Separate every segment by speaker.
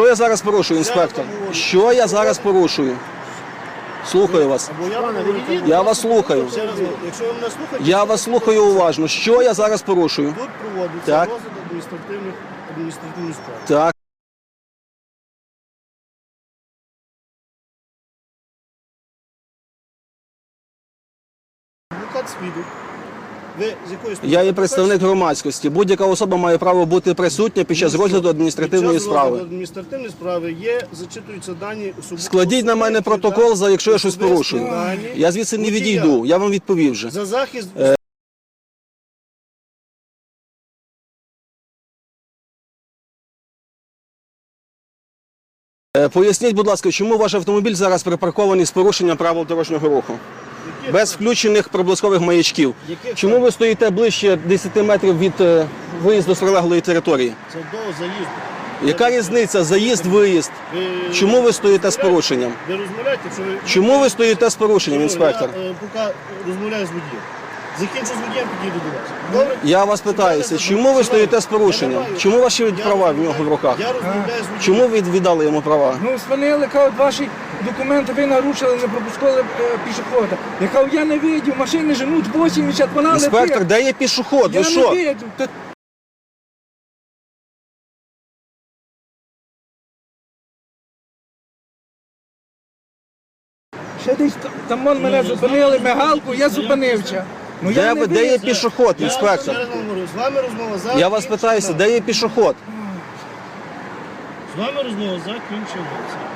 Speaker 1: Що я зараз порушую, інспектор? Що я зараз порушую? Слухаю вас.
Speaker 2: Або я вам говорю,
Speaker 1: Я вас слухаю.
Speaker 2: Ще раз, якщо ви мене слухаєте,
Speaker 1: Я вас слухаю уважно. Що я зараз порушую?
Speaker 2: тут проводиться
Speaker 1: Так.
Speaker 2: розгляд адміністративних адміністративних справ.
Speaker 1: Так. Я є представник громадськості. Будь-яка особа має право бути присутня під час розгляду адміністративної
Speaker 2: Під час розгляду
Speaker 1: справи.
Speaker 2: адміністративної справи є, зачитуються дані особи.
Speaker 1: Складіть на мене протокол, за якщо я щось
Speaker 2: особисті
Speaker 1: порушую.
Speaker 2: дані
Speaker 1: Я звідси не
Speaker 2: водія.
Speaker 1: відійду. Я вам відповів вже.
Speaker 2: За захист
Speaker 1: Е, Поясніть, будь ласка, чому ваш автомобіль зараз припаркований з порушенням правил дорожнього руху? Без включених проблискових маячків. Чому ви стоїте ближче 10 метрів від е, виїзду з прилеглої території?
Speaker 2: Це до заїзду.
Speaker 1: Яка різниця? Заїзд, виїзд? Чому ви стоїте з порушенням?
Speaker 2: Ви розмовляєте, що ви...
Speaker 1: Чому ви стоїте з порушенням, інспектор?
Speaker 2: Я е, поки розмовляю з водієм. Закінчу з водієм, підійду до вас.
Speaker 1: Я вас питаюся, чому ви стоїте з порушенням? Чому ваші права в нього в руках?
Speaker 2: Я розмовляю з водієм.
Speaker 1: Чому ви віддали йому права?
Speaker 3: Ну, спинили, кажуть, ваші документи ви нарушили, не пропускали е, пішохода. Я кажу, я не видів, машини женуть 80, вона
Speaker 1: Інспектор,
Speaker 3: летить.
Speaker 1: де є пішоход?
Speaker 3: Я
Speaker 1: Ви
Speaker 3: не
Speaker 1: що?
Speaker 3: видів. Та... Ще десь там, там вон мене зупинили, мигалку, я зупинився. Ну,
Speaker 1: Де
Speaker 3: я
Speaker 1: ви- де є
Speaker 3: видів.
Speaker 1: пішоход,
Speaker 2: Я
Speaker 1: інспектор?
Speaker 2: говорю, з вами розмова за...
Speaker 1: Я вас питаюся, де є пішоход?
Speaker 2: З вами розмова закінчилася.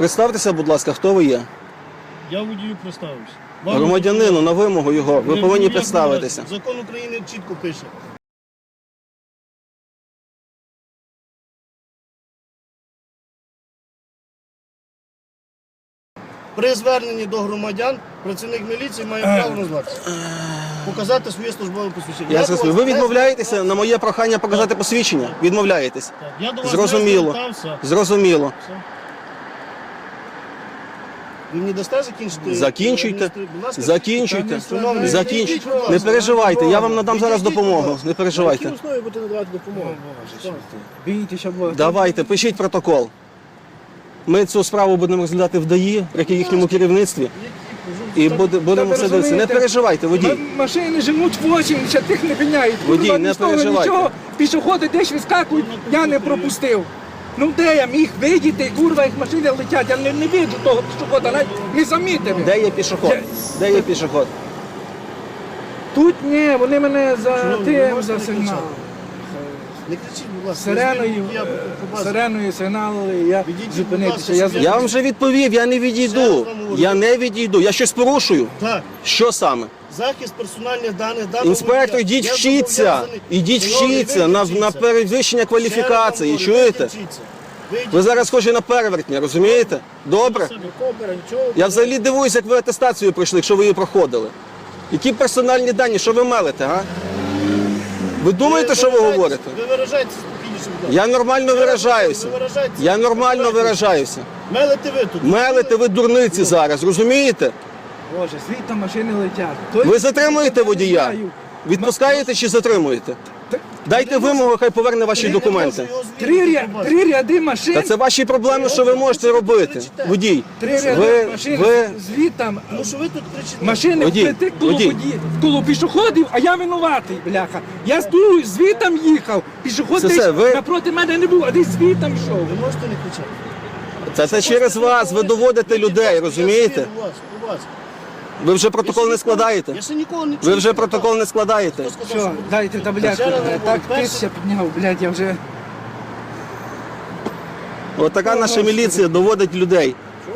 Speaker 1: Представтеся, будь ласка, хто ви є?
Speaker 2: Я водію представився.
Speaker 1: Громадянину на вимогу його. Ви повинні
Speaker 2: як
Speaker 1: представитися.
Speaker 2: Закон України чітко пише. При зверненні до громадян працівник міліції має право назватися. Показати своє службове посвідчення.
Speaker 1: Я зрозумів. Ви відмовляєтеся на моє прохання показати посвідчення? Відмовляєтесь.
Speaker 2: Я до вас
Speaker 1: Зрозуміло.
Speaker 2: звертався.
Speaker 1: Зрозуміло.
Speaker 2: Все. Ви мені дасте закінчити?
Speaker 1: Закінчуйте.
Speaker 2: Будь ласка,
Speaker 1: Закінчуйте.
Speaker 2: Шановний,
Speaker 1: Закінчуйте.
Speaker 2: ласка.
Speaker 1: Не переживайте, я вам надам зараз допомогу. Не переживайте.
Speaker 2: На якій основі будете надавати допомогу?
Speaker 3: Бійтеся, бо
Speaker 1: Давайте, пишіть протокол. Ми цю справу будемо розглядати в ДАІ, при їхньому керівництві. І буде- будемо все дивитися. Не переживайте, водій.
Speaker 3: М- Машини женуть 80, тих не піняють.
Speaker 1: Водій, не переживайте.
Speaker 3: Нічого. Пішоходи десь вискакують, я не пропустив. Ну де я міг видіти, курва, як машини летять, я не, не бачу того пішохода, навіть не замітив.
Speaker 1: Де є пішоход? Де є пішоход?
Speaker 3: Тут ні, вони мене за
Speaker 2: Шановні, ви
Speaker 3: тим,
Speaker 2: можете
Speaker 3: за
Speaker 2: не
Speaker 3: сигнал.
Speaker 2: кричати? Не кричіть, будь ласка.
Speaker 3: Сиреною,
Speaker 2: Я побачив.
Speaker 3: сиреною сигналили, я
Speaker 2: Відійдіть, будь
Speaker 3: зупинитися.
Speaker 2: ласка,
Speaker 3: Я,
Speaker 2: щоб
Speaker 1: Я вам вже відповів, я не відійду. Я не відійду. Я щось порушую.
Speaker 2: Так,
Speaker 1: Що саме?
Speaker 2: Захист персональних даних даного
Speaker 1: Інспектор,
Speaker 2: водія.
Speaker 1: ідіть
Speaker 2: Я
Speaker 1: вчіться.
Speaker 2: зобов'язаний-
Speaker 1: Ідіть
Speaker 2: Шановний, ви
Speaker 1: вчіться на,
Speaker 2: вчіться.
Speaker 1: на перевищення кваліфікації.
Speaker 2: Ще раз вам говорю,
Speaker 1: Чуєте?
Speaker 2: ви вчіться. Ви йдіть.
Speaker 1: Ви зараз схожі на перевертня, розумієте? Добре? Я взагалі дивуюсь, як ви атестацію пройшли, якщо ви її проходили. Які персональні дані, що ви мелите, а? Ви думаєте, що ви
Speaker 2: виражаєтесь-
Speaker 1: говорите?
Speaker 2: Ви виражаєтеся спокійніше, будь ласка.
Speaker 1: Я нормально виражаюся.
Speaker 2: Ви виражаєтеся
Speaker 1: Я нормально виражаюся.
Speaker 2: Мелите ви тут.
Speaker 1: Мелите ви дурниці зараз, розумієте?
Speaker 3: Боже, світ машини летять. Той-
Speaker 1: Ви затримуєте водія?
Speaker 3: знаю.
Speaker 1: Відпускаєте чи затримуєте? Дайте вимогу, хай поверне ваші документи.
Speaker 3: Три, ря- три ряди машин.
Speaker 1: Та це ваші проблеми, що ви можете робити. Водій,
Speaker 3: Три ряди
Speaker 1: ви,
Speaker 3: машин
Speaker 1: ви,
Speaker 3: звітам.
Speaker 2: Тому що ви тут кричите.
Speaker 3: Машини
Speaker 1: Водій,
Speaker 3: впритик коло,
Speaker 1: водій.
Speaker 3: воді- коло пішоходів, а я винуватий, бляха. Я з ту звітом їхав. Пішоход
Speaker 1: Це
Speaker 3: десь
Speaker 1: все, ви-
Speaker 3: напроти мене не був, а десь звітом йшов.
Speaker 2: Ви можете не кричати.
Speaker 1: це, це через вас, ви доводите людей, розумієте?
Speaker 2: У вас, у вас.
Speaker 1: Ви вже протокол не складаєте?
Speaker 2: Я ще нікого не
Speaker 1: Ви вже протокол не складаєте?
Speaker 3: Що- дайте таблетку. Так тисяча підняв, блядь, я вже.
Speaker 1: От така наша міліція доводить людей.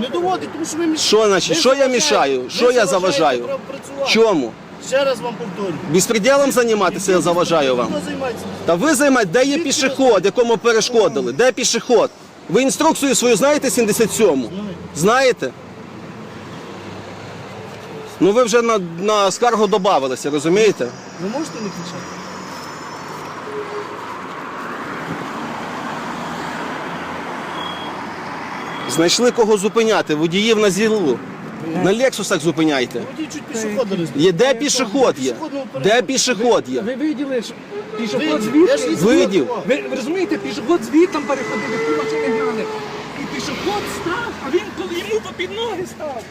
Speaker 2: Не доводить, тому що ви мішаєте.
Speaker 1: Що значить? Що я мішаю? Що я заважаю? Чому?
Speaker 2: Ще раз вам повторюю.
Speaker 1: Безпреділом займатися я заважаю вам?
Speaker 2: Хто займається?
Speaker 1: Та ви займаєте, де є пішоход, якому перешкодили? Де пішоход? Ви інструкцію свою знаєте 77-му? Знаєте? Ну ви вже на, на скаргу додавалися, розумієте?
Speaker 2: Ви можете не кричати?
Speaker 1: Знайшли кого зупиняти, водіїв на зілу. На лексусах зупиняйте.
Speaker 2: Водій чуть пішохода не
Speaker 1: Є де пішоход є? Де пішоход є?
Speaker 3: Ви виділи, що Пішоход звідти.
Speaker 1: Вийдіть.
Speaker 3: Ви, ви розумієте, пішоход звідти переходив, які машини гнали. І пішоход став, а він коли йому попід ноги став.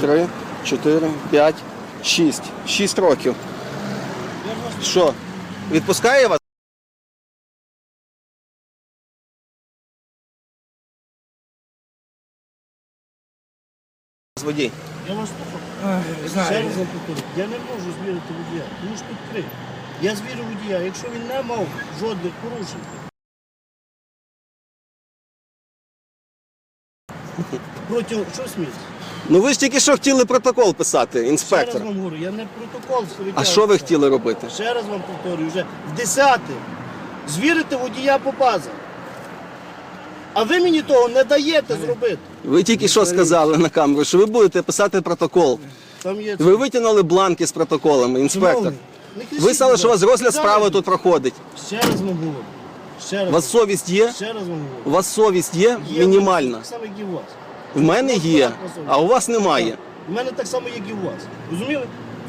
Speaker 1: Три, чотири, п'ять, шість. Шість років. Що? Відпускає вас? Водій.
Speaker 2: Я вас слухав. Ще раз вам повторю, я не можу звірити водія, тому що тут три. Я звірю водія, якщо він не мав жодних порушень. Протягом що сміється?
Speaker 1: Ну ви ж тільки що хотіли протокол писати,
Speaker 2: Ще раз
Speaker 1: інспектор.
Speaker 2: вам говорю, я не протокол.
Speaker 1: А що ви хотіли робити?
Speaker 2: Ще раз вам повторюю, вже в десяте. Звірити водія по базам. А ви мені того не даєте зробити.
Speaker 1: Ви тільки що сказали на камеру, що ви будете писати протокол.
Speaker 2: Там є
Speaker 1: Ви витягнули бланки з протоколами, інспектор. Ви сказали, що у вас розгляд справи тут проходить.
Speaker 2: Ще раз вам говорю. Ще раз.
Speaker 1: У вас совість є?
Speaker 2: Ще раз вам говорю.
Speaker 1: У вас совість є
Speaker 2: Є
Speaker 1: мінімальна.
Speaker 2: Так само, як і у вас.
Speaker 1: В мене є, а у вас немає.
Speaker 2: У мене так само, як і у вас. Розуміли?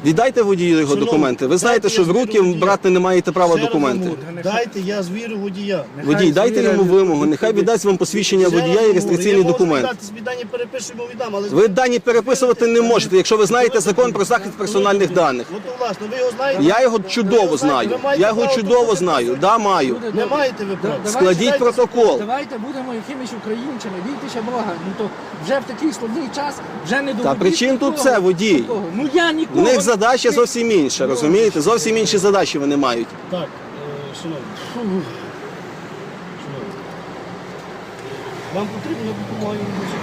Speaker 1: Віддайте водію його документи. Ви знаєте,
Speaker 2: дайте
Speaker 1: що
Speaker 2: я
Speaker 1: в руки
Speaker 2: звірю водія.
Speaker 1: брати не маєте права
Speaker 2: Ще раз
Speaker 1: документи.
Speaker 2: говорю, Дайте, я звірю водія.
Speaker 1: Водій, дайте йому вимогу, нехай віддасть вам посвідчення
Speaker 2: Ще раз
Speaker 1: водія і
Speaker 2: вам
Speaker 1: реєстраційний
Speaker 2: говорю,
Speaker 1: документ.
Speaker 2: Можу собі дані перепишемо віддам, але...
Speaker 1: Ви дані переписувати не можете, якщо ви знаєте закон про захист персональних даних.
Speaker 2: От, власне, ви його знаєте?
Speaker 1: Я його чудово знаю. Я його чудово знаю. Да, маю.
Speaker 2: Не маєте ви права.
Speaker 1: Складіть протокол.
Speaker 3: Давайте будемо якимись українцями, бійтеся Бога. Ну то вже в такий складний час вже не доводіть
Speaker 1: при чим тут
Speaker 3: нікого
Speaker 1: це, водій?
Speaker 3: до того. Ну я нікого.
Speaker 1: них задача зовсім інша, розумієте? Зовсім інші задачі вони мають.
Speaker 2: Так, е, шановні. Шановні. Вам потрібна допомога юридична?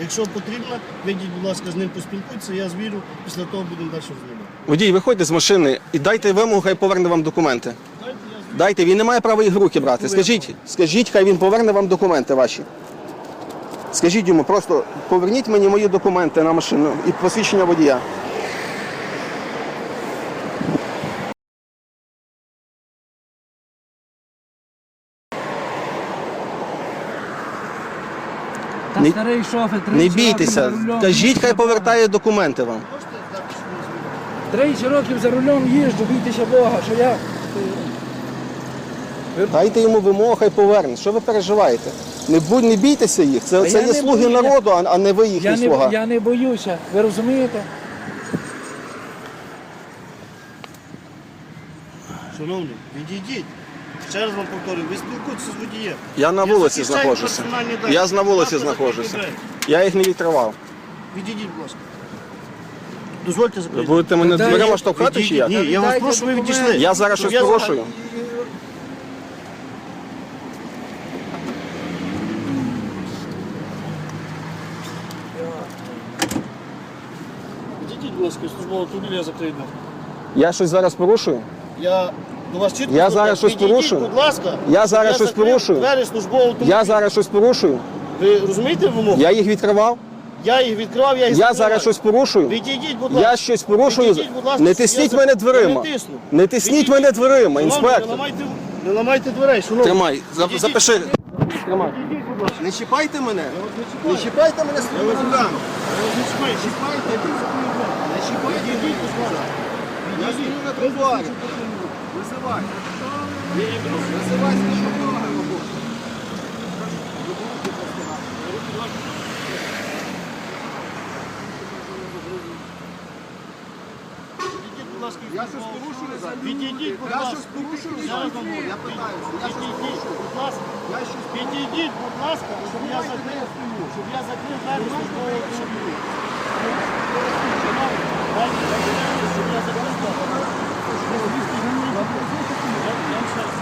Speaker 2: Якщо потрібно, вийдіть, будь ласка, з ним поспілкуйтеся, я звірю, після того будемо далі розглядати.
Speaker 1: Водій, виходьте з машини і дайте вимогу, хай поверне вам документи.
Speaker 2: Дайте, я звірю.
Speaker 1: Дайте, він не має права їх в руки брати. Скажіть, скажіть, хай він поверне вам документи ваші. Скажіть йому, просто поверніть мені мої документи на машину і посвідчення водія.
Speaker 3: Та
Speaker 1: Не-
Speaker 3: старий шофер,
Speaker 1: Не бійтеся, кажіть, хай повертає документи вам.
Speaker 3: 30 років за рулем їжджу, бійтеся Бога, що я.
Speaker 1: Дайте йому вимогу, хай поверне. Що ви переживаєте? Не, будь, не бійтеся їх. Це, це
Speaker 3: я
Speaker 1: є
Speaker 3: не
Speaker 1: слуги
Speaker 3: бою-
Speaker 1: народу, а, а не ви
Speaker 3: Я
Speaker 1: їхні
Speaker 3: не,
Speaker 1: слуга.
Speaker 3: я не боюся, ви розумієте?
Speaker 2: Шановні, відійдіть. Ще раз вам повторюю, ви спілкуйтеся з водієм.
Speaker 1: Я на вулиці
Speaker 2: захищаю
Speaker 1: знаходжуся.
Speaker 2: персональні дані.
Speaker 1: Я на вулиці
Speaker 2: Завтра
Speaker 1: знаходжуся. Я їх не відкривав.
Speaker 2: Відійдіть, будь ласка. Дозвольте
Speaker 1: Ви будете мене
Speaker 3: Та
Speaker 1: дверима
Speaker 3: я-
Speaker 1: штовхати чи як?
Speaker 2: Ні, я вас
Speaker 3: Дайте
Speaker 2: прошу, ви
Speaker 3: документи.
Speaker 2: відійшли.
Speaker 1: Я зараз щось порушую.
Speaker 2: Відійдіть, будь ласка, службового автомобіля, я закрию.
Speaker 1: Я щось зараз порушую?
Speaker 2: Я до вас чітко
Speaker 1: Я зараз щось порушую?
Speaker 2: Будь ласка.
Speaker 1: Я зараз щось
Speaker 2: закрив
Speaker 1: порушую?
Speaker 2: Двері службового автомобіля.
Speaker 1: Я зараз щось порушую?
Speaker 2: Ви розумієте вимогу?
Speaker 1: Я їх відкривав?
Speaker 2: Я їх відкривав, я їх
Speaker 1: Я зараз щось порушую?
Speaker 2: Відійдіть, будь ласка.
Speaker 1: Я щось порушую?
Speaker 2: Відійдіть, будь ласка,
Speaker 1: Не
Speaker 2: я
Speaker 1: тисніть
Speaker 2: за-
Speaker 1: мене
Speaker 2: Я
Speaker 1: дверима.
Speaker 2: Не тисну.
Speaker 1: Не тисніть
Speaker 2: Відійдіть.
Speaker 1: мене дверима, інспектор.
Speaker 2: Не ламайте, не ламайте дверей, шановні.
Speaker 1: Тримай, за-
Speaker 2: Відійдіть.
Speaker 1: запиши. Тримай.
Speaker 2: Відійдіть, будь ласка.
Speaker 1: Не чіпайте мене.
Speaker 2: Я вас не.
Speaker 1: Не чіпайте мене
Speaker 2: Я вас не. Я вас не. Чіпайте, йдіть за.
Speaker 1: Не чіпайте
Speaker 2: Відійдіть, будь ласка.
Speaker 1: Я
Speaker 2: Відійдіть.
Speaker 1: стою на тротуарі. Визивай.
Speaker 2: Я їх прошу.
Speaker 1: Визивай службу роботу.
Speaker 2: Відійдіть, будь ласка, від
Speaker 1: Я щось
Speaker 2: службового
Speaker 1: порушую
Speaker 2: автомобіля.
Speaker 1: зараз?
Speaker 2: Відійдіть, будь
Speaker 1: Я
Speaker 2: ласка.
Speaker 1: щось порушую
Speaker 2: Я
Speaker 1: зараз?
Speaker 2: вас говорю.
Speaker 1: Я питаюся, я щось
Speaker 2: Відійдіть,
Speaker 1: порушую?
Speaker 2: будь ласка.
Speaker 1: Я щось
Speaker 2: Відійдіть, будь ласка, щоб я закрив, щоб я закрив двері службового автомобіля. Шановні, дайте, дайте, щоб я закрив двері. Я- я вам ще раз.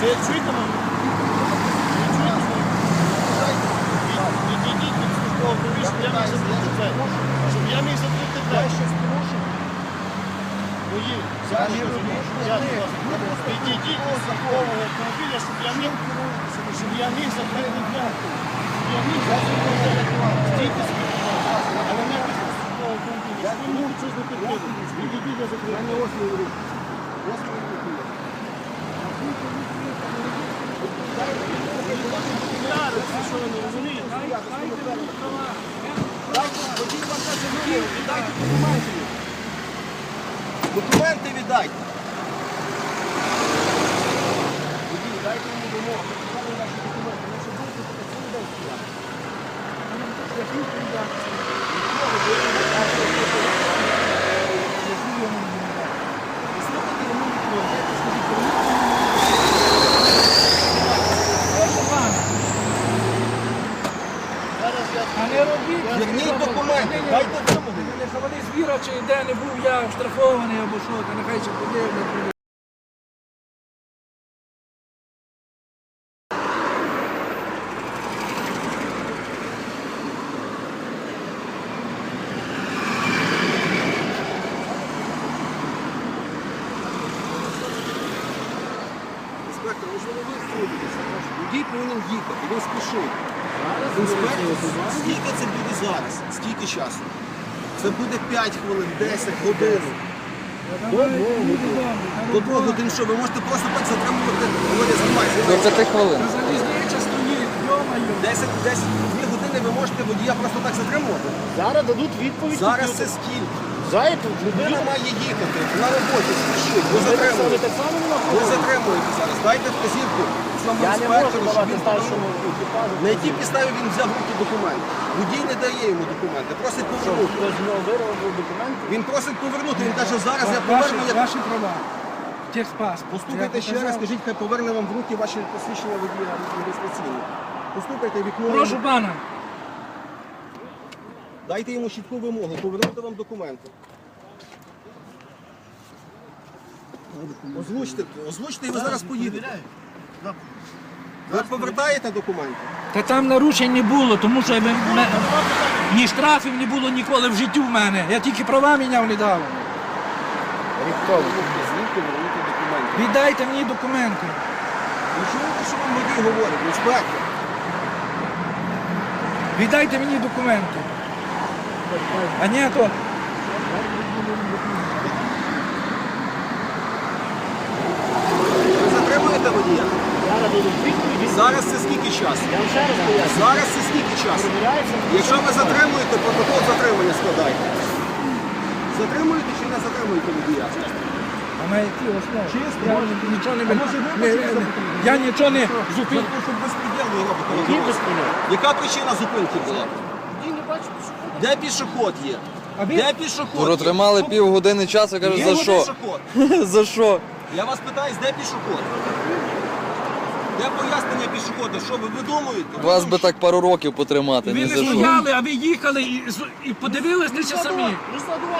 Speaker 2: Ви чуєте мене? Ви чуєте мене? Від- Відійдіть від службового автомобіля, щоб я міг закрити двері. Щоб я міг закрити двері. Мої зараз я Підійдіть до службового автомобіля, щоб я міг, щоб я міг закрити дверку. Щоб я міг закрити Стійте собі, будь ласка. але не після службового автомобіля. Ви можете щось не підходити. Підійдіть, я закрию. мене ось мої руки. Ось мої руки. Зараз, ви що ви не розумієте?
Speaker 1: Документи віддайте.
Speaker 2: Зараз я
Speaker 3: А не робіть.
Speaker 1: Верніть документи. Дайте вимоги.
Speaker 3: Що вони звіра, чи де не був я штрафований або що, то нехай ще подивляться.
Speaker 1: Інспектор, ви ж не виходитеся. Водій повинен їхати, він спішить. Інспектор, скільки це буде зараз? Скільки часу? Це буде 5 хвилин, 10 годин. До двох годин що, ви можете просто так затримувати, Володя.
Speaker 4: До п'яти хвилин.
Speaker 3: Йо-моє.
Speaker 1: 10, 10, 2 години ви можете водія просто так затримувати.
Speaker 2: Зараз дадуть відповідь.
Speaker 1: Зараз це скільки?
Speaker 2: Знаєте,
Speaker 1: Людина має їхати на роботі, спішить, ви затримуєте. Ви затримуєте зараз. Дайте вказівку
Speaker 2: Я не можу
Speaker 1: інспектору, щоб
Speaker 2: давати
Speaker 1: він
Speaker 2: старшому екіпажу.
Speaker 1: На якій підставі він взяв в руки документи? Водій не дає йому документи, просить повернути.
Speaker 2: хтось з нього вирвав документи?
Speaker 1: Він просить повернути. Він каже, зараз я
Speaker 3: Ваші,
Speaker 1: поверну. Я...
Speaker 3: ваші права. Техпаспорт.
Speaker 1: Постукайте
Speaker 3: Я
Speaker 1: ще раз, скажіть, хай поверне вам в руки ваші посвідчення водія реєстраційні. Постукайте вікно.
Speaker 3: Прошу пана.
Speaker 1: Дайте йому чітку вимогу, повернути вам документи. Озвучте, озвучте і ви зараз поїдете. Ви повертаєте документи?
Speaker 3: Та там нарушень не було, тому що ви- ме- ні штрафів не було ніколи в житті в мене. Я тільки права міняв недавно.
Speaker 1: Звідки вернути документи?
Speaker 3: Віддайте мені документи.
Speaker 1: Ви чуєте, що вам водій говорить, інспектор?
Speaker 3: Віддайте мені документи. А ні, то
Speaker 1: Ви затримуєте водія?
Speaker 2: Зараз дадуть відповідь.
Speaker 1: Зараз це скільки часу?
Speaker 2: Я вам ще раз поясню.
Speaker 1: Зараз це скільки часу? Якщо ви затримуєте, протокол затримання складайте. Затримуєте чи не затримуєте водія?
Speaker 3: а на які основі?
Speaker 1: Чисто,
Speaker 3: Я
Speaker 1: може,
Speaker 3: нічого не? Я нічого зупинив.
Speaker 1: Ну, щоб безпреділ
Speaker 2: безпреділ?
Speaker 1: Яка причина зупинки була? Де пішоход є? Де пішоход? є?
Speaker 4: Протримали півгодини часу, кажуть,
Speaker 1: Є
Speaker 4: за що?
Speaker 1: пішоход?
Speaker 4: За що?
Speaker 1: Я вас питаюсь, де пішоход? Де пояснення пішохода? Що ви видумуєте?
Speaker 4: Вас би так пару років потримати,
Speaker 3: ви не
Speaker 4: за що.
Speaker 3: стояли, а ви їхали і, з- і подивилися самі.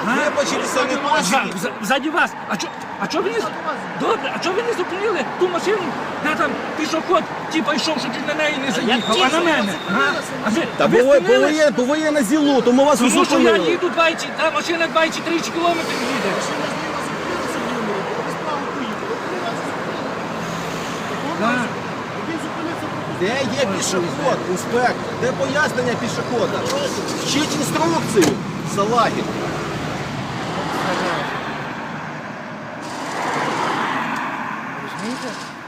Speaker 1: Вибачилися не
Speaker 3: За, за, ззаді вас. А чо, а чо ви не з- добре, а чого ви не зупинили ту машину, де там пішоход, типа йшов, що чуть на неї не заїхав, а на мене? А, а ви,
Speaker 1: Та
Speaker 3: ви
Speaker 1: бо ви, бо ви
Speaker 3: спинились?
Speaker 1: є, бо ви є на зілу, тому вас
Speaker 3: Тому що я
Speaker 1: зупинили.
Speaker 3: їду 20, та машина 20-30 кілометрів їде. Так.
Speaker 1: Де є пішоход, інспектор? Де пояснення пішохода? Вчіть інструкцію, салаги.